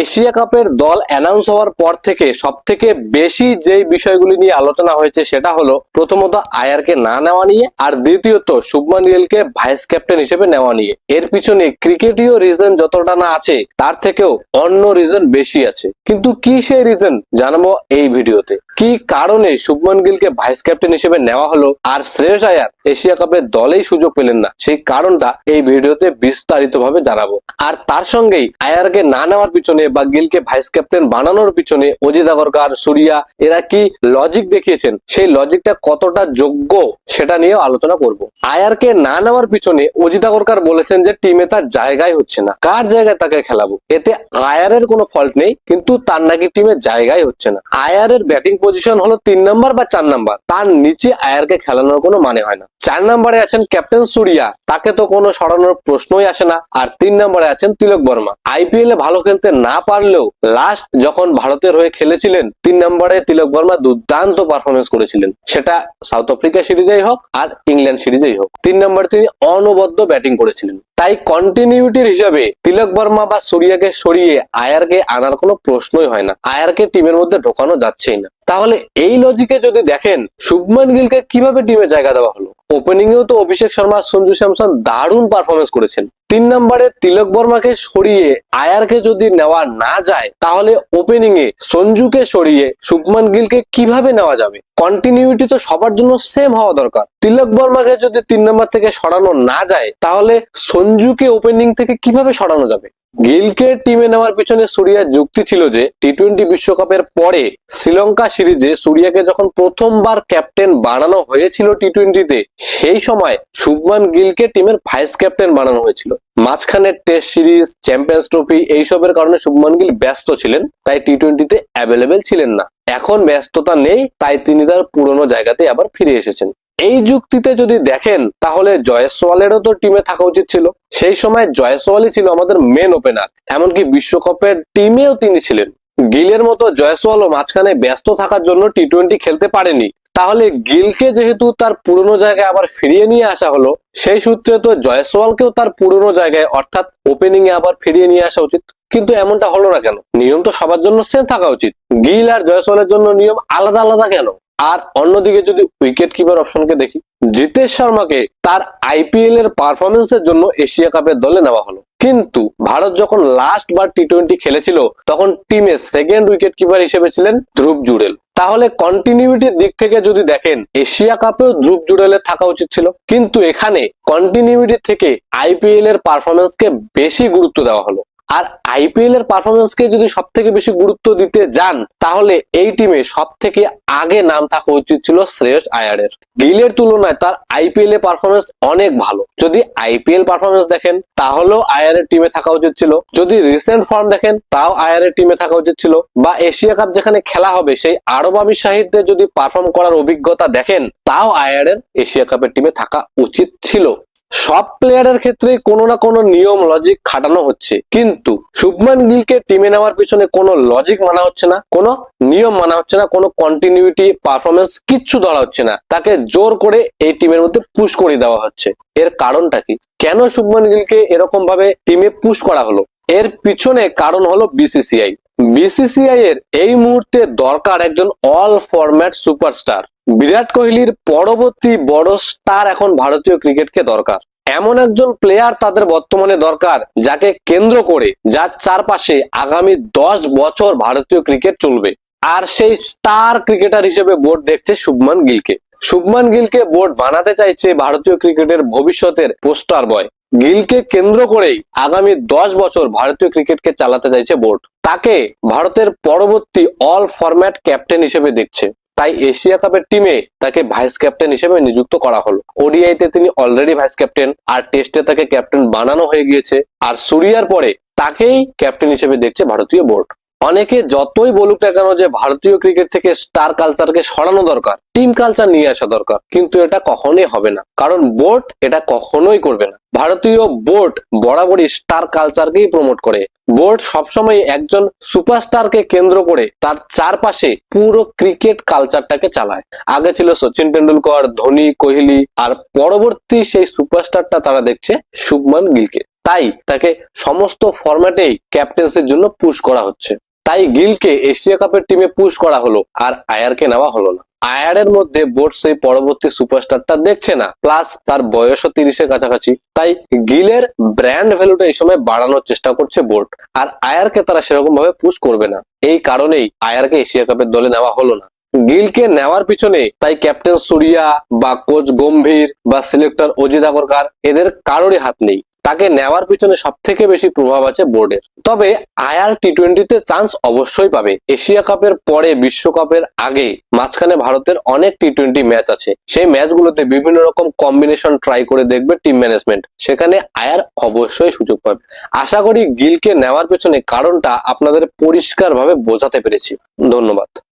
Asia কাপের দল announce হওয়ার পর থেকে সব থেকে বেশি যেই বিষয়গুলি নিয়ে আলোচনা হয়েছে সেটা হলো, প্রথমত আয়ারকে না নেওয়া নিয়ে আর দ্বিতীয়ত শুভমান গিলকে ভাইস ক্যাপ্টেন হিসেবে নেওয়া নিয়ে। এর পিছনে ক্রিকেটীয় রিজন যতটা না আছে, তার থেকেও অন্য রিজন বেশি আছে। কিন্তু কি সেই রিজন জানব এই ভিডিওতে। কি কারণে শুভমান গিলকে ভাইস ক্যাপ্টেন হিসেবে নেওয়া হলো আর শ্রেয়স আয়ার এশিয়া কাপের দলেই সুযোগ পেলেন না? সেই কারণটা এই ভিডিওতে বিস্তারিত ভাবে জানাব। আর তার সঙ্গেই আয়ারকে না নেওয়ার পিছনে বা গিলকে ভাইস ক্যাপ্টেন বানানোর পিছনে অজিত আগরকার, সুরিয়া, এরা কি লজিক দেখিয়েছেন? সেই লজিকটা কতটা যোগ্য সেটা নিয়েও আলোচনা করব। আয়ারকে না নেওয়ার পিছনে অজিত আগরকার বলেছেন যে টিমে তার জায়গায় হচ্ছে না। কার জায়গায় তাকে খেলাবো? এতে আয়ারের কোনো ফল্ট নেই, কিন্তু তার নাকি টিমে জায়গায় হচ্ছে না। আয়ারের ব্যাটিং পজিশন হলো তিন নাম্বার বা চার নাম্বার তার নিচে আয়ারকে খেলানোর কোনো মানে হয় না। চার নম্বরে আছেন ক্যাপ্টেন সুরিয়া। তাকে তো কোনো সরানোর প্রশ্নই আসে না। আর তিন নম্বরে আছেন তিলক বর্মা। আইপিএল এ ভালো খেলতে না পারলেও লাস্ট যখন ভারতের হয়ে খেলেছিলেন, তিন নম্বরে তিলক বর্মা দুর্দান্ত পারফরমেন্স করেছিলেন। সেটা সাউথ আফ্রিকা সিরিজেই হোক আর ইংল্যান্ড সিরিজেই হোক। তিন নম্বরে তিনি অনবদ্য ব্যাটিং করেছিলেন। তাই কন্টিনিউটির হিসাবে তিলক বর্মা বা সুরিয়াকে সরিয়ে আয়ারকে আনার কোনো প্রশ্নই হয় না। আয়ারকে টিমের মধ্যে ঢোকানো যাচ্ছেই না। তাহলে এই লজিকে যদি দেখেন, শুভমান গিলকে কীভাবে টিমে জায়গা দেওয়া হলো? ওপেনিং এও তো অভিষেক শর্মা সঞ্জু স্যামসন দারুণ পারফরমেন্স করেছেন। তিন নম্বরে তিলক বর্মাকে সরিয়ে আয়ারকে যদি নেওয়া না যায়, তাহলে ওপেনিং এ সঞ্জুকে সরিয়ে শুভমান গিলকে কীভাবে নেওয়া যাবে? কন্টিনিউটি তো সবার জন্য সেম হওয়া দরকার। তিলক বর্মাকে যদি তিন নম্বর থেকে সরানো না যায়, তাহলে সঞ্জুকে ওপেনিং থেকে কীভাবে সরানো যাবে? গিলকে টিমে নেওয়ার পিছনে সুরিয়ার যুক্তি ছিল যে টি টোয়েন্টি বিশ্বকাপের পরে শ্রীলঙ্কা সিরিজে সুরিয়াকে যখন প্রথমবার ক্যাপ্টেন বানানো হয়েছিল টি টোয়েন্টিতে সেই সময় শুভমান গিলকে টিমের ভাইস ক্যাপ্টেন বানানো হয়েছিল। মাঝখানে টেস্ট সিরিজ চ্যাম্পিয়ন্স ট্রফি এইসবের কারণে শুভমান গিল ব্যস্ত ছিলেন, তাই টি টোয়েন্টিতে অ্যাভেলেবেল ছিলেন না। এখন ব্যস্ততা নেই, তাই তিনি তার পুরনো জায়গাতে আবার ফিরে এসেছেন। এই যুক্তিতে যদি দেখেন, তাহলে জয়সওয়ালেরও তো টিমে থাকা উচিত ছিল। সেই সময় জয়সওয়ালই ছিল আমাদের মেন ওপেনার এমনকি বিশ্বকাপের টিমেও তিনি ছিলেন। গিলের মতো জয়সওয়ালও মাঝখানে ব্যস্ত থাকার জন্য টি টোয়েন্টি খেলতে পারেনি। তাহলে গিলকে যেহেতু তার পুরনো জায়গায় আবার ফিরিয়ে নিয়ে আসা হলো, সেই সূত্রে তো জয়সওয়ালকেও তার পুরনো জায়গায়, অর্থাৎ ওপেনিং এ আবার ফিরিয়ে নিয়ে আসা উচিত। কিন্তু এমনটা হলো না কেন? নিয়ম তো সবার জন্য সেম থাকা উচিত। গিল আর জয়সওয়ালের জন্য নিয়ম আলাদা আলাদা কেন? আর অন্যদিকে যদি উইকেট কিপার অপশনকে দেখি, জিতেশ শর্মাকে তার আইপিএল এর পারফরমেন্সের জন্য এশিয়া কাপের দলে নেওয়া হলো। কিন্তু ভারত যখন লাস্ট বার টি টোয়েন্টি খেলেছিল, তখন টিমে সেকেন্ড উইকেট কিপার হিসেবে ছিলেন ধ্রুব জুড়েল। তাহলে কন্টিনিউটির দিক থেকে যদি দেখেন, এশিয়া কাপেও ধ্রুব জুড়েলের থাকা উচিত ছিল। কিন্তু এখানে কন্টিনিউটি থেকে আইপিএল এর পারফরমেন্সকে বেশি গুরুত্ব দেওয়া হলো। আর আইপিএল এর পারফরমেন্সকে যদি সব থেকে বেশি গুরুত্ব দিতে যান, তাহলে এই টিমে সব থেকে আগে নাম থাকা উচিত ছিল শ্রেয়স আয়ারের। গিলের তুলনায় তার আইপিএল এর পারফরমেন্স অনেক ভালো। যদি আইপিএল পারফরমেন্স দেখেন, তাহলেও আয়ারের টিমে থাকা উচিত ছিল। যদি রিসেন্ট ফর্ম দেখেন, তাও আয়ারের টিমে থাকা উচিত ছিল। বা এশিয়া কাপ যেখানে খেলা হবে, সেই আরব আমির শাহিদদের যদি পারফর্ম করার অভিজ্ঞতা দেখেন, তাও আয়ারের এশিয়া কাপের টিমে থাকা উচিত ছিল। সব প্লেয়ারের ক্ষেত্রে কোনো না কোনো নিয়ম লজিক খাটানো হচ্ছে। কিন্তু শুভমান গিলকে টিমে নেওয়ার পিছনে কোনো লজিক মানা হচ্ছে না, কোনো নিয়ম মানা হচ্ছে না, কোনো কন্টিনিউটি পারফরমেন্স কিচ্ছু ধরা হচ্ছে না। তাকে জোর করে এই টিমের মধ্যে পুশ করে দেওয়া হচ্ছে। এর কারণটা কি? কেন শুভমান গিলকে এরকম ভাবে টিমে পুশ করা হলো? এর পিছনে কারণ হলো বিসিসিআই বিসিসিআই এর এই মুহূর্তে দরকার একজন অল ফরম্যাট সুপারস্টার বিরাট কোহলির পরবর্তী বড় স্টার এখন ভারতীয় ক্রিকেটকে দরকার। এমন একজন প্লেয়ার তাদের বর্তমানে দরকার, যাকে কেন্দ্র করে যার চারপাশে আগামী দশ বছর ভারতীয় ক্রিকেট চলবে। আর সেই স্টার ক্রিকেটার হিসেবে বোর্ড দেখছে শুভমান গিলকে। শুভমান গিলকে বোর্ড বানাতে চাইছে ভারতীয় ক্রিকেটের ভবিষ্যতের পোস্টার বয় গিলকে কেন্দ্র করেই আগামী দশ বছর ভারতীয় ক্রিকেটকে চালাতে চাইছে বোর্ড। তাকে ভারতের পরবর্তী অল ফরম্যাট ক্যাপ্টেন হিসেবে দেখছে। তাই এশিয়া কাপের টিমে তাকে ভাইস ক্যাপ্টেন হিসেবে নিযুক্ত করা হলো। ওডিআইতে তিনি অলরেডি ভাইস ক্যাপ্টেন আর টেস্টে তাকে ক্যাপ্টেন বানানো হয়ে গিয়েছে। আর সুরিয়ার পরে তাকেই ক্যাপ্টেন হিসেবে দেখছে ভারতীয় বোর্ড। অনেকে যতই বলুক না কেন যে ভারতীয় ক্রিকেট থেকে স্টার কালচারকে সরানো দরকার টিম কালচার নিয়ে আসা দরকার, কিন্তু এটা কখনোই হবে না। কারণ বোর্ড এটা কখনোই করবে না। ভারতীয় বোর্ড বরাবরই স্টার কালচারকেই প্রমোট করে। বোর্ড সবসময় একজন সুপারস্টারকে কেন্দ্র করে তার চারপাশে পুরো ক্রিকেট কালচারটাকে চালায়। আগে ছিল সচিন টেন্ডুলকর ধোনি, কোহলি, আর পরবর্তী সেই সুপারস্টারটা তারা দেখছে শুভমান গিলকে। তাই তাকে সমস্ত ফরম্যাটেই ক্যাপ্টেন্সির জন্য পুশ করা হচ্ছে। তাই গিলকে এশিয়া কাপের টিমে পুশ করা হলো, আর আয়ারকে নেওয়া হলো না। আয়ারের মধ্যে বোর্ড সেই পরবর্তী সুপারস্টারটা দেখছে না প্লাস তার বয়সও তিরিশের কাছাকাছি। তাই গিলের ব্র্যান্ড ভ্যালুটা এই সময় বাড়ানোর চেষ্টা করছে বোর্ড, আর আয়ারকে তারা সেরকম ভাবে পুশ করবে না। এই কারণেই আয়ারকে এশিয়া কাপের দলে নেওয়া হলো না। গিলকে নেওয়ার পিছনে তাই ক্যাপ্টেন সুরিয়া বা কোচ গম্ভীর বা সিলেক্টর অজিত আগরকার, এদের কারোরই হাত নেই। তাকে নেওয়ার পিছনে সব থেকে বেশি প্রভাব আছে বোর্ডের। তবে আয়ার টি টোয়েন্টিতে চান্স অবশ্যই পাবে। এশিয়া কাপের পরে, বিশ্বকাপের আগে মাঝখানে ভারতের অনেক টি টোয়েন্টি ম্যাচ আছে। সেই ম্যাচগুলোতে বিভিন্ন রকম কম্বিনেশন ট্রাই করে দেখবে টিম ম্যানেজমেন্ট সেখানে আয়ার অবশ্যই সুযোগ পাবে। আশা করি গিলকে নেওয়ার পেছনে কারণটা আপনাদের পরিষ্কারভাবে বোঝাতে পেরেছি। ধন্যবাদ।